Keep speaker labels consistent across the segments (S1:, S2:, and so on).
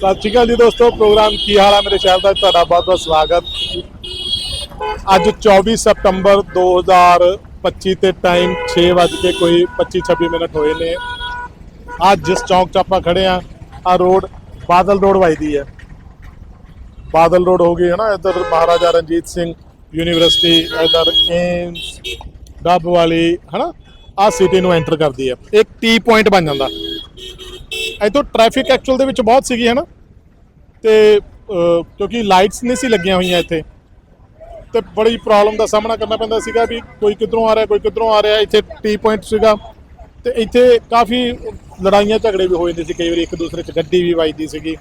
S1: ਸਤਿ ਸ਼੍ਰੀ ਅਕਾਲ ਜੀ ਦੋਸਤੋ, ਪ੍ਰੋਗਰਾਮ ਕੀ ਹਾਲ ਹੈ ਮੇਰੇ ਸ਼ਹਿਰ ਦਾ ਤੁਹਾਡਾ ਬਹੁਤ ਬਹੁਤ ਸਵਾਗਤ। ਅੱਜ 24 ਸਤੰਬਰ 2025 ਤੇ ਟਾਈਮ 6 ਵੱਜ ਕੇ ਕੋਈ 25 26 ਮਿੰਟ ਹੋਏ ਨੇ। ਅੱਜ ਜਿਸ ਚੌਂਕ 'ਚ ਆਪਾਂ ਖੜੇ ਆ ਆ ਰੋਡ ਬਾਦਲ ਰੋਡ ਵਜਦੀ ਹੈ। ਬਾਦਲ ਰੋਡ ਹੋ ਗਈ ਹੈ ਨਾ, ਇੱਧਰ ਮਹਾਰਾਜਾ ਰਣਜੀਤ ਸਿੰਘ ਯੂਨੀਵਰਸਿਟੀ, ਇੱਧਰ ਏਮਸ ਡੱਬ ਵਾਲੀ ਹੈ ਨਾ ਆ ਸਿਟੀ ਨੂੰ ਐਂਟਰ ਕਰਦੀ ਹੈ। ਇੱਕ ਟੀ ਪੁਆਇੰਟ ਬਣ ਜਾਂਦਾ। ਇੱਥੋਂ ਟ੍ਰੈਫਿਕ ਐਕਚੁਅਲ ਦੇ ਵਿੱਚ ਬਹੁਤ ਸੀਗੀ ਹਨਾ? ਤੇ ਅਹ, ਕਿਉਂਕਿ ਲਾਈਟਸ ਨਹੀਂ ਸੀ ਲੱਗੀਆਂ ਹੋਈਆਂ ਇੱਥੇ। ਤੇ ਬੜੀ ਪ੍ਰੋਬਲਮ ਦਾ ਸਾਹਮਣਾ ਕਰਨਾ ਪੈਂਦਾ ਸੀਗਾ ਵੀ ਕੋਈ ਕਿੱਧਰੋਂ ਆ ਰਿਹਾ ਕੋਈ ਕਿੱਧਰੋਂ ਆ ਰਿਹਾ ਇੱਥੇ ਟੀ ਪੁਆਇੰਟ ਸੀਗਾ। ਤੇ ਇੱਥੇ ਕਾਫੀ ਲੜਾਈਆਂ ਝਗੜੇ ਵੀ ਹੋ ਜਾਂਦੇ ਸੀ ਕਈ ਵਾਰੀ ਇੱਕ ਦੂਸਰੇ 'ਚ ਗੱਡੀ ਵੀ ਵੱਜਦੀ ਸੀਗੀ।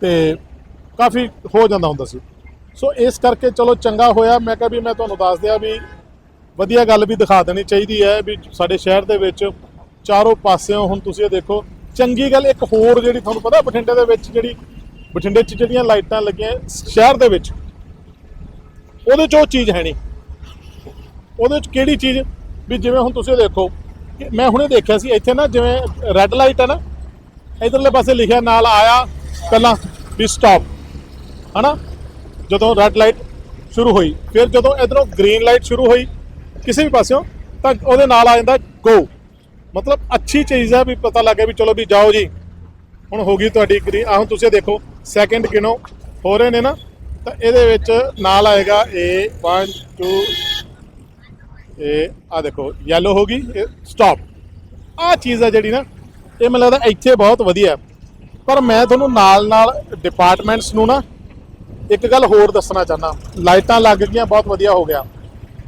S1: ਤੇ ਕਾਫੀ ਹੋ ਜਾਂਦਾ ਹੁੰਦਾ ਸੀ। ਸੋ ਇਸ ਕਰਕੇ ਚਲੋ ਚੰਗਾ ਹੋਇਆ। ਮੈਂ ਕਿਹਾ ਵੀ ਮੈਂ ਤੁਹਾਨੂੰ ਦੱਸ ਦਿਆਂ ਵੀ ਵਧੀਆ ਗੱਲ ਵੀ ਦਿਖਾ ਦੇਣੀ ਚਾਹੀਦੀ ਹੈ ਵੀ ਸਾਡੇ ਸ਼ਹਿਰ ਦੇ ਵਿੱਚ ਚਾਰੋਂ ਪਾਸਿਓਂ ਹੁਣ ਤੁਸੀਂ ਇਹ ਦੇਖੋ ਚੰਗੀ ਗੱਲ, ਇੱਕ ਹੋਰ ਜਿਹੜੀ ਤੁਹਾਨੂੰ ਪਤਾ, ਬਠਿੰਡੇ ਦੇ ਵਿੱਚ ਜਿਹੜੀ, ਬਠਿੰਡੇ 'ਚ ਜਿਹੜੀਆਂ ਲਾਈਟਾਂ ਲੱਗੀਆਂ, ਸ਼ਹਿਰ ਦੇ ਵਿੱਚ, ਉਹਦੇ 'ਚ ਉਹ ਚੀਜ਼ ਹੈ ਨਹੀਂ। ਉਹਦੇ 'ਚ ਕਿਹੜੀ ਚੀਜ਼? ਵੀ ਜਿਵੇਂ ਹੁਣ ਤੁਸੀਂ ਦੇਖੋ, ਕਿ ਮੈਂ ਹੁਣੇ ਦੇਖਿਆ ਸੀ, ਇੱਥੇ ਨਾ ਜਿਵੇਂ ਰੈੱਡ ਲਾਈਟ ਹੈ ਨਾ, ਇਧਰਲੇ ਪਾਸੇ ਲਿਖਿਆ, ਨਾਲ ਆਇਆ ਪਹਿਲਾਂ ਵੀ ਸਟਾਪ ਹਨਾ? ਜਦੋਂ ਰੈੱਡ ਲਾਈਟ ਸ਼ੁਰੂ ਹੋਈ, ਫਿਰ ਜਦੋਂ ਇਧਰੋਂ ਗ੍ਰੀਨ ਲਾਈਟ ਸ਼ੁਰੂ ਹੋਈ, ਕਿਸੇ ਵੀ ਪਾਸਿਓਂ, ਤਾਂ ਉਹਦੇ ਨਾਲ ਆ ਜਾਂਦਾ ਗੋ ਮਤਲਬ ਅੱਛੀ ਚੀਜ਼ ਹੈ ਵੀ ਪਤਾ ਲੱਗੇ ਵੀ ਚਲੋ ਵੀ ਜਾਓ ਜੀ। ਹੁਣ ਹੋ ਗਈ ਤੁਹਾਡੀ ਕਰੀ ਆਹ ਤੁਸੀਂ ਇਹ ਦੇਖੋ ਸੈਕਿੰਡ ਕਿਨੋ ਹੋ ਰਹੇ ਨੇ ਨਾ, ਤਾਂ ਇਹਦੇ ਵਿੱਚ ਨਾਲ ਆਏਗਾ A 1 2 ਇਹ ਆ ਦੇਖੋ ਯੈਲੋ ਹੋ ਗਈ ਸਟਾਪ ਆ ਚੀਜ਼ ਹੈ ਜਿਹੜੀ ਨਾ, ਇਹ ਮੈਨੂੰ ਲੱਗਦਾ ਇੱਥੇ ਬਹੁਤ ਵਧੀਆ ਪਰ ਮੈਂ ਤੁਹਾਨੂੰ ਨਾਲ ਨਾਲ ਡਿਪਾਰਟਮੈਂਟਸ ਨੂੰ ਨਾ ਇੱਕ ਗੱਲ ਹੋਰ ਦੱਸਣਾ ਚਾਹੁੰਦਾ। ਲਾਈਟਾਂ ਲੱਗ ਗਈਆਂ, ਬਹੁਤ ਵਧੀਆ ਹੋ ਗਿਆ।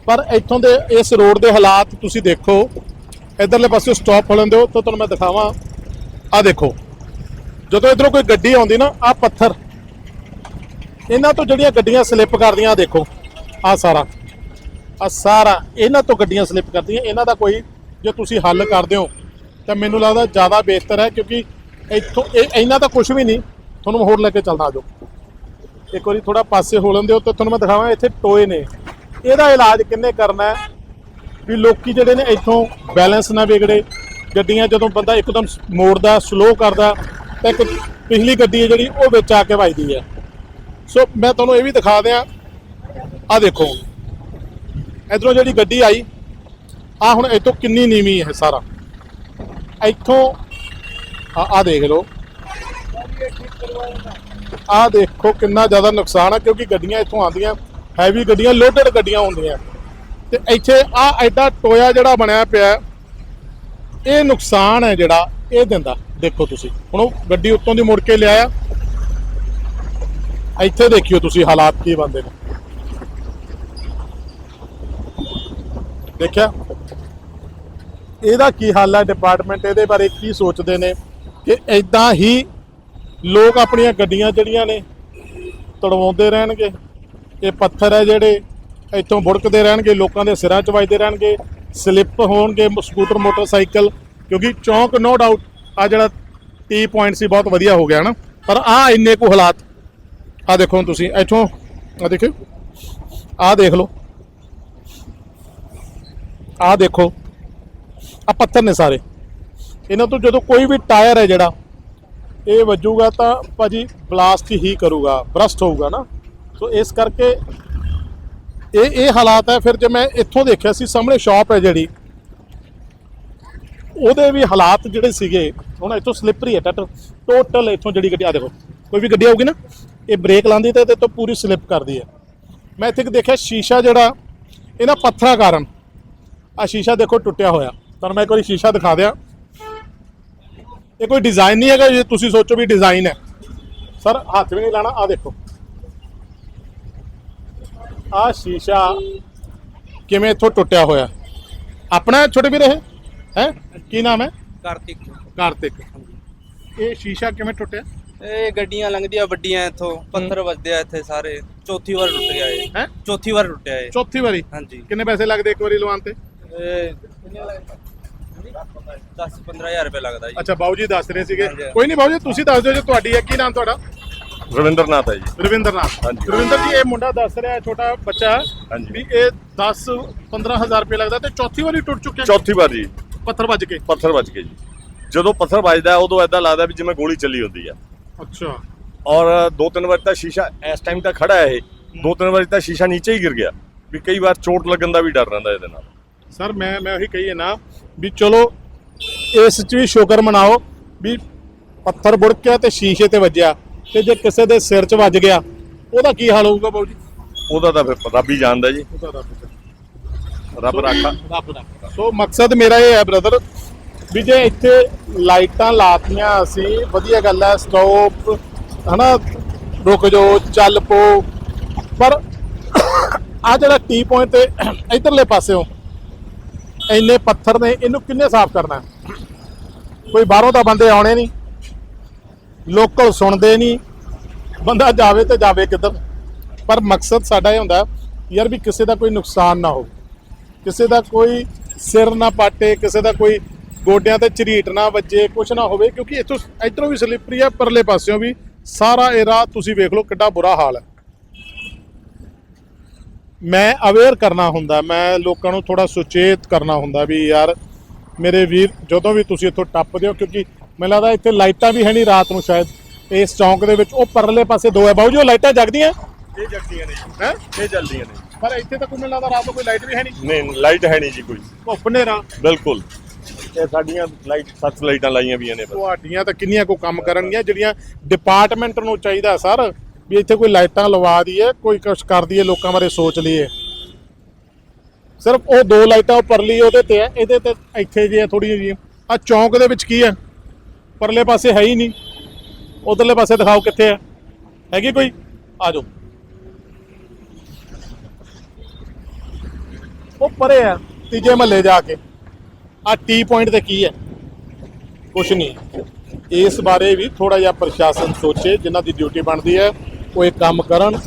S1: ਪਰ ਇੱਥੋਂ ਦੇ ਇਸ ਰੋਡ ਦੇ ਹਾਲਾਤ ਤੁਸੀਂ ਦੇਖੋ ਇਧਰਲੇ ਪਾਸੇ ਸਟਾਪ ਖੋਲਣ ਦਿਓ ਤਾਂ ਤੁਹਾਨੂੰ ਮੈਂ ਦਿਖਾਵਾਂ। ਆ ਦੇਖੋ, ਜਦੋਂ ਇਧਰੋਂ ਕੋਈ ਗੱਡੀ ਆਉਂਦੀ ਨਾ ਆ ਪੱਥਰ। ਇਹਨਾਂ ਤੋਂ ਜਿਹੜੀਆਂ ਗੱਡੀਆਂ ਸਲਿੱਪ ਕਰਦੀਆਂ, ਆਹ ਦੇਖੋ ਆ ਸਾਰਾ। ਆ ਸਾਰਾ ਇਹਨਾਂ ਤੋਂ ਗੱਡੀਆਂ ਸਲਿੱਪ ਕਰਦੀਆਂ। ਇਹਨਾਂ ਦਾ ਕੋਈ, ਜੇ ਤੁਸੀਂ ਹੱਲ ਕਰਦੇ ਹੋ, ਤਾਂ ਮੈਨੂੰ ਲੱਗਦਾ ਜ਼ਿਆਦਾ ਬਿਹਤਰ ਹੈ, ਕਿਉਂਕਿ ਇੱਥੋਂ ਇਹ, ਇਹਨਾਂ ਦਾ ਕੁਝ ਵੀ ਨਹੀਂ, ਤੁਹਾਨੂੰ ਹੋਰ ਲੈ ਕੇ ਚੱਲਦਾ ਆਜੋ ਇੱਕ ਵਾਰੀ ਥੋੜਾ ਪਾਸੇ ਹੋ ਲੈਂਦੇ ਹੋ, ਤਾਂ ਤੁਹਾਨੂੰ ਮੈਂ ਦਿਖਾਵਾਂ, ਇੱਥੇ ਟੋਏ ਨੇ। ਇਹਦਾ ਇਲਾਜ ਕਿੰਨੇ ਕਰਨਾ ਹੈ? ਵੀ ਲੋਕੀ ਜਿਹੜੇ ਨੇ ਇੱਥੋਂ ਬੈਲੈਂਸ ਨਾ ਵਿਗੜੇ, ਗੱਡੀਆਂ ਜਦੋਂ ਬੰਦਾ ਇੱਕਦਮ ਮੋੜਦਾ ਸਲੋ ਕਰਦਾ, ਤਾਂ ਇੱਕ ਪਿਛਲੀ ਗੱਡੀ ਹੈ ਜਿਹੜੀ ਉਹ ਵਿੱਚ ਆ ਕੇ ਵੱਜਦੀ ਹੈ। ਸੋ ਮੈਂ ਤੁਹਾਨੂੰ ਇਹ ਵੀ ਦਿਖਾ ਦਿਆਂ ਆ ਦੇਖੋ। ਇਧਰੋਂ ਜਿਹੜੀ ਗੱਡੀ ਆਈ ਆ ਹੁਣ ਇੱਥੋਂ ਕਿੰਨੀ ਨੀਵੀਂ ਹੈ ਸਾਰਾ। ਇੱਥੋਂ ਆ ਆ ਦੇਖ ਲਓ। ਆ ਦੇਖੋ ਕਿੰਨਾ ਜ਼ਿਆਦਾ ਨੁਕਸਾਨ ਆ, ਕਿਉਂਕਿ ਗੱਡੀਆਂ ਇੱਥੋਂ ਆਉਂਦੀਆਂ ਹੈਵੀ ਗੱਡੀਆਂ ਲੋਡਡ ਗੱਡੀਆਂ ਹੁੰਦੀਆਂ। ਤੇ ਇੱਥੇ ਆ ਐਡਾ ਟੋਇਆ ਜਿਹੜਾ ਬਣਿਆ ਪਿਆ, ਇਹ ਨੁਕਸਾਨ ਹੈ ਜਿਹੜਾ, ਇਹ ਦਿੰਦਾ। ਦੇਖੋ ਤੁਸੀਂ, ਹੁਣ ਉਹ ਗੱਡੀ ਉੱਤੋਂ ਦੀ ਮੁੜ ਕੇ ਲਿਆਇਆ। ਇੱਥੇ ਦੇਖਿਓ ਤੁਸੀਂ ਹਾਲਾਤ ਕੀ ਬੰਦੇ ਨੇ। ਦੇਖਿਆ? ਇਹਦਾ ਕੀ ਹਾਲ ਹੈ ਡਿਪਾਰਟਮੈਂਟ ਇਹਦੇ ਬਾਰੇ ਕੀ ਸੋਚਦੇ ਨੇ ਕਿ ਐਦਾਂ ਹੀ ਲੋਕ ਆਪਣੀਆਂ ਗੱਡੀਆਂ ਜਿਹੜੀਆਂ ਨੇ ਤੜਵਾਉਂਦੇ ਰਹਿਣਗੇ। ਇਹ ਪੱਥਰ ਹੈ ਜਿਹੜੇ ਇੱਥੋਂ ਬੁੜਕਦੇ ਰਹਿਣਗੇ, ਲੋਕਾਂ ਦੇ ਸਿਰਾਂ 'ਚ ਵੱਜਦੇ ਰਹਿਣਗੇ, ਸਲਿੱਪ ਹੋਣਗੇ ਸਕੂਟਰ, ਮੋਟਰਸਾਈਕਲ, ਕਿਉਂਕਿ ਚੌਂਕ ਨੋ ਡਾਊਟ ਆ ਜਿਹੜਾ ਟੀ ਪੁਆਇੰਟ ਸੀ, ਬਹੁਤ ਵਧੀਆ ਹੋ ਗਿਆ ਨਾ ਪਰ ਆ ਇੰਨੇ ਕੁ ਹਾਲਾਤ ਆ ਦੇਖੋ ਤੁਸੀਂ, ਇੱਥੋਂ ਆ ਦੇਖਿਓ ਆ ਦੇਖ ਲਓ ਆ ਦੇਖੋ ਆ ਪੱਥਰ ਨੇ ਸਾਰੇ। ਇਹਨਾਂ ਤੋਂ ਜਦੋਂ ਕੋਈ ਵੀ ਟਾਇਰ ਹੈ ਜਿਹੜਾ, ਇਹ ਵੱਜੂਗਾ ਤਾਂ ਭਾਜੀ ਬਲਾਸਟ ਹੀ ਕਰੂਗਾ, ਬਰਸਟ ਹੋਊਗਾ, ਨਾ? ਸੋ ਇਸ ਕਰਕੇ ਇਹ ਇਹ ਹਾਲਾਤ ਹੈ, ਫਿਰ ਜੇ ਮੈਂ ਇੱਥੋਂ ਦੇਖਿਆ ਸੀ, ਸਾਹਮਣੇ ਸ਼ਾਪ ਹੈ ਜਿਹੜੀ। ਉਹਦੇ ਵੀ ਹਾਲਾਤ ਜਿਹੜੇ ਸੀਗੇ, ਹੁਣ ਇੱਥੋਂ ਸਲਿੱਪਰੀ ਹੈ, ਟੱਟ। ਟੋਟਲ ਇੱਥੋਂ ਜਿਹੜੀ ਗੱਡੀ ਆ ਦੇਖੋ, ਕੋਈ ਵੀ ਗੱਡੀ ਆਊਗੀ ਨਾ, ਇਹ ਬ੍ਰੇਕ ਲਾਉਂਦੀ ਤੇ ਤੇ ਤੋਂ ਪੂਰੀ ਸਲਿੱਪ ਕਰਦੀ ਹੈ। ਮੈਂ ਇੱਥੇ ਦੇਖਿਆ, ਸ਼ੀਸ਼ਾ ਜਿਹੜਾ ਇਹਨਾਂ ਪੱਥਰਾਂ ਕਾਰਨ। ਆ ਸ਼ੀਸ਼ਾ ਦੇਖੋ, ਟੁੱਟਿਆ ਹੋਇਆ। ਤੁਹਾਨੂੰ ਮੈਂ ਇੱਕ ਵਾਰੀ ਸ਼ੀਸ਼ਾ ਦਿਖਾ ਦਿਆਂ। ਇਹ ਕੋਈ ਡਿਜ਼ਾਈਨ ਨਹੀਂ ਹੈਗਾ, ਜੇ ਤੁਸੀਂ ਸੋਚੋ ਵੀ ਡਿਜ਼ਾਈਨ ਹੈ। ਸਰ ਹੱਥ ਵੀ ਨਹੀਂ ਲਾਣਾ ਆ ਦੇਖੋ। ਆ ਸ਼ੀਸ਼ਾ ਕਿਵੇਂ ਇੱਥੋਂ ਟੁੱਟਿਆ ਹੋਇਆ? ਆਪਣਾ ਛੋਟੇ ਵੀਰੇ ਇਹ? ਹੈ? ਕੀ ਨਾਮ ਹੈ?
S2: ਕਾਰਤਿਕ।
S1: ਕਾਰਤਿਕ। ਇਹ ਸ਼ੀਸ਼ਾ ਕਿਵੇਂ ਟੁੱਟਿਆ?
S2: ਇਹ ਗੱਡੀਆਂ ਲੰਘਦੀਆਂ ਵੱਡੀਆਂ ਇੱਥੋਂ ਪੱਥਰ ਵੱਜਦੇ ਆ ਇੱਥੇ ਸਾਰੇ। ਚੌਥੀ ਵਾਰ ਟੁੱਟ ਗਿਆ ਇਹ।
S1: ਹੈ?
S2: ਚੌਥੀ ਵਾਰ ਟੁੱਟਿਆ ਇਹ।
S1: ਚੌਥੀ ਵਾਰੀ?
S2: ਹਾਂਜੀ।
S1: ਕਿੰਨੇ ਪੈਸੇ ਲੱਗਦੇ ਇੱਕ ਵਾਰੀ ਲਵਾਉਣ ਤੇ?
S2: ਇਹ 10 15000 ਰੁਪਏ ਲੱਗਦਾ ਜੀ।
S1: ਅੱਛਾ ਬਾਊ ਜੀ ਦੱਸ ਰਹੇ ਸੀਗੇ। ਕੋਈ ਨਹੀਂ ਬਾਊ ਜੀ ਤੁਸੀਂ ਦੱਸ ਦਿਓ ਜੇ ਤੁਹਾਡੀ ਹੈ ਕੀ ਨਾਮ ਤੁਹਾਡਾ?
S3: ਰਵਿੰਦਰ ਨਾਥ ਹੈ ਜੀ।
S1: ਰਵਿੰਦਰ ਨਾਥ
S3: ਹਾਂਜੀ।
S1: ਰਵਿੰਦਰ ਜੀ ਇਹ ਮੁੰਡਾ ਦੱਸ ਰਿਹਾ ਛੋਟਾ ਬੱਚਾ
S3: ਹਾਂਜੀ।
S1: ਵੀ ਇਹ 10 15000 ਰੁਪਏ ਲੱਗਦਾ ਤੇ ਚੌਥੀ ਵਾਰੀ ਟੁੱਟ ਚੁੱਕਿਆ
S3: ਚੌਥੀ ਵਾਰ। ਜੀ
S1: ਪੱਥਰ ਵੱਜ ਕੇ।
S3: ਪੱਥਰ ਵੱਜ ਕੇ ਜੀ। ਜਦੋਂ ਪੱਥਰ ਵੱਜਦਾ ਹੈ, ਉਦੋਂ ਐਦਾਂ ਲੱਗਦਾ ਵੀ ਜਿਵੇਂ ਗੋਲੀ ਚੱਲੀ ਹੁੰਦੀ ਆ
S1: ਅੱਛਾ।
S3: ਔਰ ਦੋ ਤਿੰਨ ਵਾਰ ਤਾਂ ਸ਼ੀਸ਼ਾ ਇਸ ਟਾਈਮ ਤਾਂ ਖੜਾ ਹੈ ਇਹ। ਦੋ ਤਿੰਨ ਵਾਰੀ ਤਾਂ ਸ਼ੀਸ਼ਾ ਨੀਚੇ ਹੀ ਗਿਰ ਗਿਆ। ਵੀ ਕਈ ਵਾਰ ਚੋਟ ਲੱਗਣ ਦਾ ਵੀ ਡਰ ਰਹਿੰਦਾ ਇਹਦੇ ਨਾਲ।
S1: ਸਰ ਮੈਂ ਮੈਂ ਉਹੀ ਕਹੀਏ ਨਾ ਵੀ ਚਲੋ ਇਸ ਚ ਵੀ ਸ਼ੁਕਰ ਮਨਾਓ ਵੀ ਪੱਥਰ ਬੁੜਕਿਆ ਤੇ ਸ਼ੀਸ਼ੇ ਤੇ ਵੱਜਿਆ। ਤੇ ਜੇ ਕਿਸੇ ਦੇ ਸਿਰ 'ਚ ਵੱਜ ਗਿਆ ਉਹਦਾ ਕੀ ਹਾਲ ਹੋਊਗਾ ਬਾਊ ਜੀ?
S3: ਉਹਦਾ ਤਾਂ ਫਿਰ ਰੱਬ ਹੀ ਜਾਣਦਾ ਜੀ।
S1: ਉਹਦਾ ਰੱਬ
S3: ਰੱਬ ਰਾਖਾ।
S1: ਰੱਬ ਦਾ। ਸੋ ਮਕਸਦ ਮੇਰਾ ਇਹ ਹੈ ਬ੍ਰਦਰ ਵੀ ਜੇ ਇੱਥੇ ਲਾਈਟਾਂ ਲਾਤੀਆਂ ਅਸੀਂ ਵਧੀਆ ਗੱਲ ਹੈ ਸਟਾਪ ਹਨਾ ਰੁਕ ਜਾਓ ਚੱਲ ਪੋ ਪਰ ਆ ਜਿਹੜਾ ਟੀ ਪੁਆਇੰਟ ਤੇ ਇਧਰਲੇ ਪਾਸਿਓਂ ਇੰਨੇ ਪੱਥਰ ਨੇ ਇਹਨੂੰ ਕਿੰਨੇ ਸਾਫ਼ ਕਰਨਾ? ਕੋਈ ਬਾਹਰੋਂ ਤਾਂ ਬੰਦੇ ਆਉਣੇ ਨਹੀਂ। ਲੋਕਲ ਸੁਣਦੇ ਨਹੀਂ, ਬੰਦਾ ਜਾਵੇ ਤੇ ਜਾਵੇ ਕਿੱਧਰ। ਪਰ ਮਕਸਦ ਸਾਡਾ ਇਹ ਹੁੰਦਾ ਯਾਰ ਵੀ ਕਿਸੇ ਦਾ ਕੋਈ ਨੁਕਸਾਨ ਨਾ ਹੋਵੇ। ਕਿਸੇ ਦਾ ਕੋਈ ਸਿਰ ਨਾ ਪਾਟੇ, ਕਿਸੇ ਦਾ ਕੋਈ ਗੋਡਿਆਂ ਤੇ ਝਰੀਟ ਨਾ ਵੱਜੇ, ਕੁਛ ਨਾ ਹੋਵੇ, ਕਿਉਂਕਿ ਇੱਥੋਂ ਇੱਧਰੋਂ ਵੀ ਸਲਿੱਪਰੀ ਆ, ਪਰਲੇ ਪਾਸਿਓਂ ਵੀ ਸਾਰਾ ਇਹ ਰਾਹ ਤੁਸੀਂ ਵੇਖ ਲਓ ਕਿੱਡਾ ਬੁਰਾ ਹਾਲ ਹੈ। ਮੈਂ ਅਵੇਅਰ ਕਰਨਾ ਹੁੰਦਾ, ਮੈਂ ਲੋਕਾਂ ਨੂੰ ਥੋੜਾ ਸੁਚੇਤ ਕਰਨਾ ਹੁੰਦਾ ਵੀ ਯਾਰ ਮੇਰੇ ਵੀਰ, ਜਦੋਂ ਵੀ ਤੁਸੀਂ ਇੱਥੋਂ ਟੱਪਦੇ ਹੋ, ਕਿਉਂਕਿ ਮੈਨੂੰ ਲੱਗਦਾ ਇੱਥੇ ਲਾਈਟਾਂ ਵੀ ਹੈ ਨਹੀਂ ਰਾਤ ਨੂੰ ਸ਼ਾਇਦ। ਇਸ ਚੌਂਕ ਦੇ ਵਿੱਚ ਉਹ ਪਰਲੇ ਪਾਸੇ ਦੋ ਹੈ। ਬਾਊ ਜੀ ਉਹ ਲਾਈਟਾਂ ਜਗਦੀਆਂ?
S3: ਇਹ ਜਲਦੀਆਂ ਨੇ
S1: ਹੈ?
S3: ਇਹ ਜਲਦੀਆਂ ਨੇ।
S1: ਪਰ ਇੱਥੇ ਤਾਂ ਕੋਈ ਮੈਨੂੰ ਲੱਗਦਾ ਰਾਤ ਨੂੰ ਕੋਈ ਲਾਈਟ ਵੀ ਹੈ ਨਹੀਂ।
S3: ਨਹੀਂ ਲਾਈਟ ਹੈ ਨਹੀਂ ਜੀ ਕੋਈ।
S1: ਧੁੱਪ ਹਨੇਰਾ
S3: ਬਿਲਕੁਲ। ਇਹ ਸਾਡੀਆਂ ਲਾਈਟ ਸੱਤ ਲਾਈਟਾਂ ਲਾਈਆਂ ਵੀਆਂ ਨੇ ਬਸ।
S1: ਤੁਹਾਡੀਆਂ ਤਾਂ ਕਿੰਨੀਆਂ ਕੋ ਕੰਮ ਕਰਨਗੀਆਂ ਜਿਹੜੀਆਂ ਡਿਪਾਰਟਮੈਂਟ ਨੂੰ ਚਾਹੀਦਾ ਸਰ ਵੀ ਇੱਥੇ ਕੋਈ ਲਾਈਟਾਂ ਲਵਾ ਦਈਏ ਕੋਈ ਕੁਛ ਕਰ ਦਈਏ ਲੋਕਾਂ ਬਾਰੇ ਸੋਚ ਲਈਏ। ਸਿਰਫ ਉਹ ਦੋ ਲਾਈਟਾਂ ਉੱਪਰਲੀ ਉਹਦੇ ਤੇ ਹੈ ਇਹਦੇ ਤੇ ਇੱਥੇ ਜੇ ਥੋੜੀ ਜਿਹੀ ਆ ਚੌਂਕ ਦੇ ਵਿੱਚ ਕੀ ਹੈ? ਪਰਲੇ ਪਾਸੇ ਹੈ ਹੀ ਨਹੀਂ। ਉਧਰਲੇ ਪਾਸੇ ਦਿਖਾਓ ਕਿੱਥੇ ਹੈ ਹੈਗੀ ਕੋਈ? ਆ ਜਾਓ। ਉਹ ਪਰੇ ਆ, ਤੀਜੇ ਮਹੱਲੇ ਜਾ ਕੇ। ਆ ਟੀ ਪੁਆਇੰਟ ਤੇ ਕੀ ਹੈ? ਕੁਛ ਨਹੀਂ। ਇਸ ਬਾਰੇ ਵੀ ਥੋੜਾ ਜਿਹਾ ਪ੍ਰਸ਼ਾਸਨ ਸੋਚੇ, ਜਿਨ੍ਹਾਂ ਦੀ ਡਿਊਟੀ ਬਣਦੀ ਹੈ, ਉਹ ਇਹ ਕੰਮ ਕਰਨ।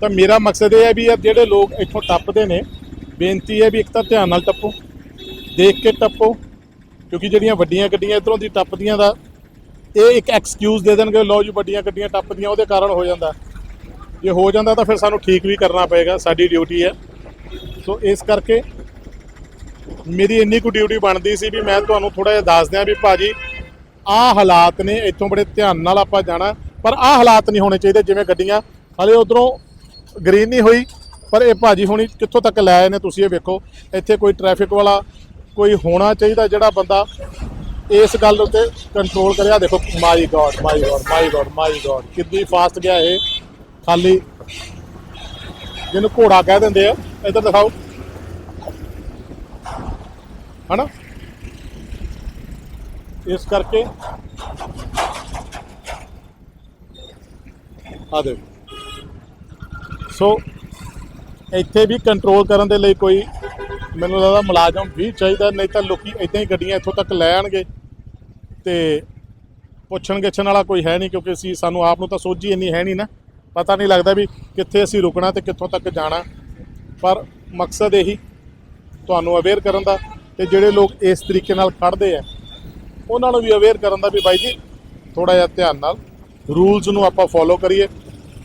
S1: ਤਾਂ ਮੇਰਾ ਮਕਸਦ ਇਹ ਹੈ ਵੀ ਯਾਰ, ਜਿਹੜੇ ਲੋਕ ਇੱਥੋਂ ਟੱਪਦੇ ਨੇ, ਬੇਨਤੀ ਹੈ ਵੀ ਇੱਕ ਤਾਂ ਧਿਆਨ ਨਾਲ ਟੱਪੋ। ਦੇਖ ਕੇ ਟੱਪੋ, ਕਿਉਂਕਿ ਜਿਹੜੀਆਂ ਵੱਡੀਆਂ ਗੱਡੀਆਂ ਇਧਰੋਂ ਦੀ ਟੱਪਦੀਆਂ ਦਾ ਇਹ ਇੱਕ ਐਕਸਕਿਊਜ਼ ਦੇ ਦੇਣਗੇ, ਲਓ ਜੀ ਵੱਡੀਆਂ ਗੱਡੀਆਂ ਟੱਪਦੀਆਂ, ਉਹਦੇ ਕਾਰਨ ਹੋ ਜਾਂਦਾ। ਜੇ ਹੋ ਜਾਂਦਾ ਤਾਂ ਫਿਰ ਸਾਨੂੰ ਠੀਕ ਵੀ ਕਰਨਾ ਪਏਗਾ, ਸਾਡੀ ਡਿਊਟੀ ਹੈ। ਸੋ ਇਸ ਕਰਕੇ ਮੇਰੀ ਇੰਨੀ ਕੁ ਡਿਊਟੀ ਬਣਦੀ ਸੀ ਵੀ ਮੈਂ ਤੁਹਾਨੂੰ ਥੋੜਾ ਜਿਹਾ ਦੱਸ ਦਿਆਂ ਵੀ ਭਾਜੀ, ਆਹ ਹਾਲਾਤ ਨੇ, ਇੱਥੋਂ ਬੜੇ ਧਿਆਨ ਨਾਲ ਆਪਾਂ ਜਾਣਾ, ਪਰ ਆਹ ਹਾਲਾਤ ਨਹੀਂ ਹੋਣੇ ਚਾਹੀਦੇ, ਜਿਵੇਂ ਗੱਡੀਆਂ, ਹਲੇ ਉਧਰੋਂ ਗ੍ਰੀਨ ਨਹੀਂ ਹੋਈ, ਪਰ ਇਹ ਭਾਜੀ ਹੁਣੀ ਕਿੱਥੋਂ ਤੱਕ ਲੈ ਆਏ ਨੇ ਤੁਸੀਂ ਇਹ ਵੇਖੋ, ਇੱਥੇ ਕੋਈ ਟ੍ਰੈਫਿਕ ਵਾਲਾ ਕੋਈ ਹੋਣਾ ਚਾਹੀਦਾ ਜਿਹੜਾ ਬੰਦਾ ਇਸ ਗੱਲ ਉੱਤੇ ਕੰਟਰੋਲ ਕਰਿਆ। ਦੇਖੋ my God my God my God my God ਕਿੰਨੀ ਫਾਸਟ ਗਿਆ ਇਹ। ਖਾਲੀ ਜਿਹਨੂੰ ਘੋੜਾ ਕਹਿ ਦਿੰਦੇ ਆ, ਇੱਧਰ ਦਿਖਾਓ। ਹਨਾ? ਇਸ ਕਰਕੇ ਆ ਦੇ ਸੋ ਇੱਥੇ ਵੀ ਕੰਟਰੋਲ ਕਰਨ ਦੇ ਲਈ ਕੋਈ ਮੈਨੂੰ ਲੱਗਦਾ ਮੁਲਾਜ਼ਮ ਵੀ ਚਾਹੀਦਾ, ਨਹੀਂ ਤਾਂ ਲੋਕੀ ਇਦਾਂ ਹੀ ਗੱਡੀਆਂ ਇੱਥੋਂ ਤੱਕ ਲੈ ਆਣਗੇ ਤੇ ਪੁੱਛਣ ਗਿੱਛਣ ਵਾਲਾ ਕੋਈ ਹੈ ਨਹੀਂ, ਕਿਉਂਕਿ ਅਸੀਂ ਸਾਨੂੰ ਆਪ ਨੂੰ ਤਾਂ ਸੋਝੀ ਇੰਨੀ ਹੈ ਨਹੀਂ ਨਾ। ਪਤਾ ਨਹੀਂ ਲੱਗਦਾ ਵੀ ਕਿੱਥੇ ਅਸੀਂ ਰੁਕਣਾ ਤੇ ਕਿੱਥੋਂ ਤੱਕ ਜਾਣਾ। ਪਰ ਮਕਸਦ ਇਹੀ ਤੁਹਾਨੂੰ ਅਵੇਅਰ ਕਰਨ ਦਾ ਤੇ ਜਿਹੜੇ ਲੋਕ ਇਸ ਤਰੀਕੇ ਨਾਲ ਖੜਦੇ ਆ, ਉਹਨਾਂ ਨੂੰ ਵੀ ਅਵੇਅਰ ਕਰਨ ਦਾ ਵੀ ਬਾਈ ਜੀ ਥੋੜਾ ਜਿਹਾ ਧਿਆਨ ਨਾਲ ਰੂਲਸ ਨੂੰ ਆਪਾਂ ਫੋਲੋ ਕਰੀਏ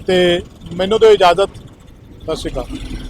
S1: ਤੇ ਮੈਨੂੰ ਦਿਓ ਇਜਾਜ਼ਤ। ਸਤਿ ਸ਼੍ਰੀ ਅਕਾਲ।